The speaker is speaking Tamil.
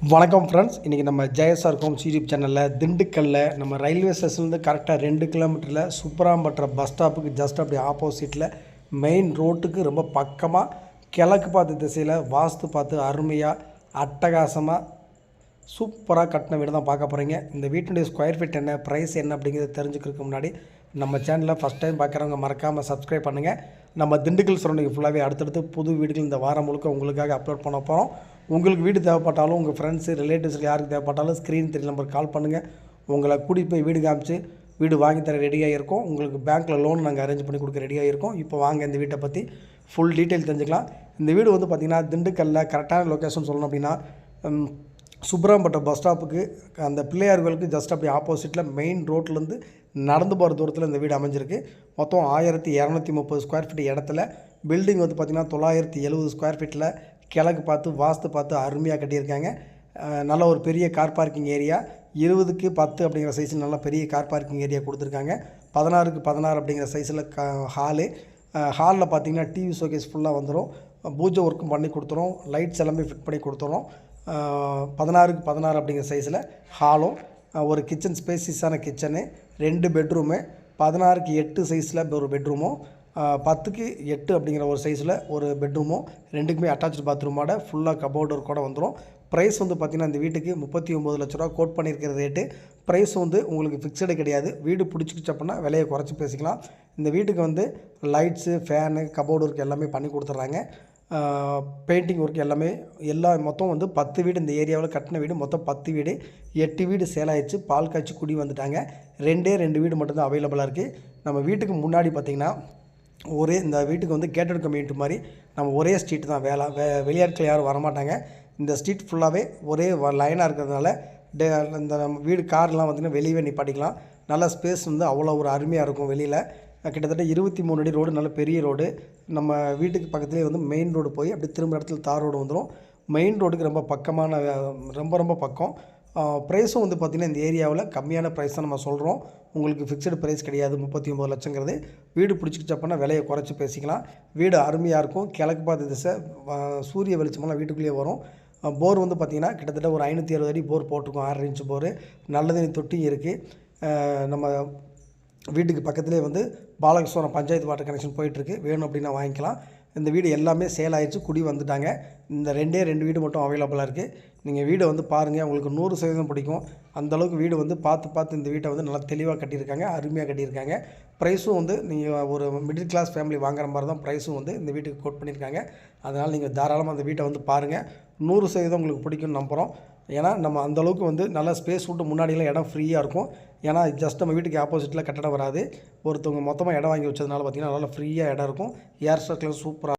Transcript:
வணக்கம் ஃப்ரெண்ட்ஸ் இன்றைக்கி நம்ம ஜெயசார் ஹோம்ஸ் யூடியூப் சேனலில் திண்டுக்கல்லில் நம்ம ரயில்வே ஸ்டேஷன்லேருந்து கரெக்டாக ரெண்டு கிலோமீட்டரில் சுப்பராம்பட்டுற பஸ் ஸ்டாப்புக்கு ஜஸ்ட் அப்படி ஆப்போசிட்டில் மெயின் ரோட்டுக்கு ரொம்ப பக்கமாக கிழக்கு பார்த்த திசையில் வாஸ்து பார்த்து அருமையாக அட்டகாசமாக சூப்பராக கட்டின வீடு தான் பார்க்க போகிறீங்க இந்த வீட்டினுடைய ஸ்கொயர் ஃபீட் என்ன ப்ரைஸ் என்ன அப்படிங்கிறத தெரிஞ்சுக்கிறதுக்கு முன்னாடி நம்ம சேனலில் ஃபஸ்ட் டைம் பார்க்குறவங்க மறக்காமல் சப்ஸ்கிரைப் பண்ணுங்கள் நம்ம திண்டுக்கல் சரௌண்டிங் ஃபுல்லாகவே அடுத்தடுத்து புது வீடுகள் இந்த வாரம் முழுக்க உங்களுக்காக அப்லோட் பண்ண போகிறோம் உங்களுக்கு வீடு தேவைப்பட்டாலும் உங்கள் ஃப்ரெண்ட்ஸு ரிலேட்டிவ்ஸில் யாருக்கு தேவைப்பட்டாலும் ஸ்க்ரீன் தெரிய நம்பர் கால் பண்ணுங்கள் உங்களை கூட்டிகிட்டு போய் வீடு காமிச்சு வீடு வாங்கி தர ரெடியாக இருக்கும் உங்களுக்கு பேங்க்கில் லோன் நாங்கள் அரேஞ்ச் பண்ணி கொடுக்க ரெடியாக இருக்கோம் இப்போ வாங்க இந்த வீட்டை பற்றி ஃபுல் டீட்டெயில் தெரிஞ்சுக்கலாம். இந்த வீடு வந்து பார்த்திங்கன்னா திண்டுக்கல்லில் கரெக்டான லொக்கேஷன் சொல்லணும் அப்படின்னா சுப்ரம்பட்டம் பஸ் ஸ்டாப்புக்கு அந்த பிள்ளையார்களுக்கு ஜஸ்ட் அப்படி ஆப்போசிட்டில் மெயின் ரோட்லேருந்து நடந்து போகிற தூரத்தில் இந்த வீடு அமைஞ்சிருக்கு. மொத்தம் ஆயிரத்தி இரநூத்தி முப்பது ஸ்கொயர் ஃபீட் இடத்துல பில்டிங் வந்து பார்த்திங்கன்னா தொள்ளாயிரத்தி எழுபது ஸ்கொயர் ஃபீட்டில் கிழக்கு பார்த்து வாஸ்து பார்த்து அருமையாக கட்டியிருக்காங்க. நல்ல ஒரு பெரிய கார் பார்க்கிங் ஏரியா இருபதுக்கு பத்து அப்படிங்கிற சைஸில் நல்ல பெரிய கார் பார்க்கிங் ஏரியா கொடுத்துருக்காங்க. பதினாறுக்கு பதினாறு அப்படிங்கிற சைஸில் க ஹாலு ஹாலில் பார்த்தீங்கன்னா டிவி ஷோகேஸ் ஃபுல்லாக வந்துடும் பூஜை ஒர்க்கும் பண்ணி கொடுத்துரும். லைட்ஸ் எல்லாமே ஃபிட் பண்ணி கொடுத்துரும். பதினாறுக்கு பதினாறு அப்படிங்கிற சைஸில் ஹாலும் ஒரு கிச்சன் ஸ்பேசிஸான கிச்சனு ரெண்டு பெட்ரூமு பதினாறுக்கு எட்டு சைஸில் ஒரு பெட்ரூமும் பத்துக்கு எட்டு அப்படிங்கிற ஒரு சைஸில் ஒரு பெட்ரூமும் ரெண்டுக்குமே அட்டாச்சு பாத்ரூமோட ஃபுல்லாக கபோர்டு கூட வந்துடும் ப்ரைஸ் வந்து பார்த்திங்கன்னா இந்த வீட்டுக்கு முப்பத்தி ஒம்பது லட்ச ரூபா கோட் பண்ணியிருக்கிற ரேட்டு ப்ரைஸ் வந்து உங்களுக்கு ஃபிக்ஸடு கிடையாது. வீடு பிடிச்சிக்கிச்சு அப்படின்னா விலையை குறைச்சி பேசிக்கலாம். இந்த வீட்டுக்கு வந்து லைட்ஸு ஃபேனு கபோர்டு ஒர்க் எல்லாமே பண்ணி கொடுத்துட்றாங்க. பெயிண்டிங் ஒர்க் எல்லாமே எல்லா மொத்தம் வந்து பத்து வீடு இந்த ஏரியாவில் கட்டின வீடு மொத்தம் பத்து வீடு. எட்டு வீடு சேலாயிடுச்சு பால் காய்ச்சி குடி வந்துட்டாங்க. ரெண்டே ரெண்டு வீடு மட்டும்தான் அவைலபிளாக இருக்குது நம்ம வீட்டுக்கு முன்னாடி பார்த்திங்கன்னா ஒரே இந்த வீட்டுக்கு வந்து கேட்டட் கம்யூனிட்டி மாதிரி நம்ம ஒரே ஸ்ட்ரீட் தான். வேலை வே வெளியாட்கள் யாரும் வரமாட்டாங்க. இந்த ஸ்ட்ரீட் ஃபுல்லாகவே ஒரே லைனாக இருக்கிறதுனால டே இந்த நம்ம வீடு கார்லாம் பார்த்திங்கன்னா வெளியவே நிப்பாட்டிக்கலாம். நல்ல ஸ்பேஸ் வந்து அவ்வளோ ஒரு அருமையாக இருக்கும் வெளியில். கிட்டத்தட்ட இருபத்தி மூணு அடி ரோடு நல்ல பெரிய ரோடு நம்ம வீட்டுக்கு பக்கத்துலேயே வந்து மெயின் ரோடு போய் அப்படி திரும்ப இடத்துல தார் ரோடு வந்துடும் மெயின் ரோடுக்கு ரொம்ப பக்கமான ரொம்ப ரொம்ப பக்கம். ப்ரைஸும் வந்து பார்த்திங்கன்னா இந்த ஏரியாவில் கம்மியான ப்ரைஸ் தான் நம்ம சொல்கிறோம் உங்களுக்கு ஃபிக்ஸடு ப்ரைஸ் கிடையாது முப்பத்தி ஒம்பது லட்சங்கிறது. வீடு பிடிச்சிக்கிச்சு அப்படின்னா விலையை குறைச்சி பேசிக்கலாம். வீடு அருமையாக இருக்கும். கிழக்கு பார்த்த திசை சூரிய வெளிச்சமெல்லாம் வீட்டுக்குள்ளேயே வரும். போர் வந்து பார்த்திங்கன்னா கிட்டத்தட்ட ஒரு ஐநூற்றி அறுபது அடி போர் போட்டிருக்கோம். ஆறரை இன்ச்சு போர் நல்ல தண்ணி தொட்டியும் இருக்குது நம்ம வீட்டுக்கு பக்கத்துலேயே வந்து பாலகிருஷ்ணபுரம் பஞ்சாயத்து வாட்டர் கனெக்ஷன் போயிட்டுருக்கு. வேணும் அப்படின்னா வாங்கிக்கலாம். இந்த வீடு எல்லாமே சேல் ஆயிடுச்சு குடி வந்துட்டாங்க. இந்த ரெண்டே ரெண்டு வீடு மட்டும் அவைலபிளாக இருக்குது நீங்கள் வீடை வந்து பாருங்கள் உங்களுக்கு நூறு சதவீதம் பிடிக்கும். அந்தளவுக்கு வீடு வந்து பார்த்து பார்த்து இந்த வீட்டை வந்து நல்லா தெளிவாக கட்டியிருக்காங்க அருமையாக கட்டியிருக்காங்க. ப்ரைஸும் வந்து நீங்கள் ஒரு மிடில் கிளாஸ் ஃபேமிலி வாங்குற மாதிரி தான் ப்ரைஸும் வந்து இந்த வீட்டுக்கு கோட் பண்ணியிருக்காங்க. அதனால் நீங்கள் தாராளமாக அந்த வீட்டை வந்து பாருங்கள் நூறு சதவீதம் உங்களுக்கு பிடிக்கும்னு நம்புகிறோம் ஏன்னா நம்ம அந்த அளவுக்கு வந்து நல்லா ஸ்பேஸ் விட்டு முன்னாடியெல்லாம் இடம் ஃப்ரீயாக இருக்கும். ஏன்னா ஜஸ்ட் நம்ம வீட்டுக்கு ஆப்போசிட்டில் கட்டடம் வராது. ஒருத்தவங்க மொத்தமாக இடம் வாங்கி வச்சதுனால பார்த்திங்கன்னா நல்லா ஃப்ரீயாக இடம் இருக்கும். ஏர் ஸ்ட்ரக்சர் சூப்பராக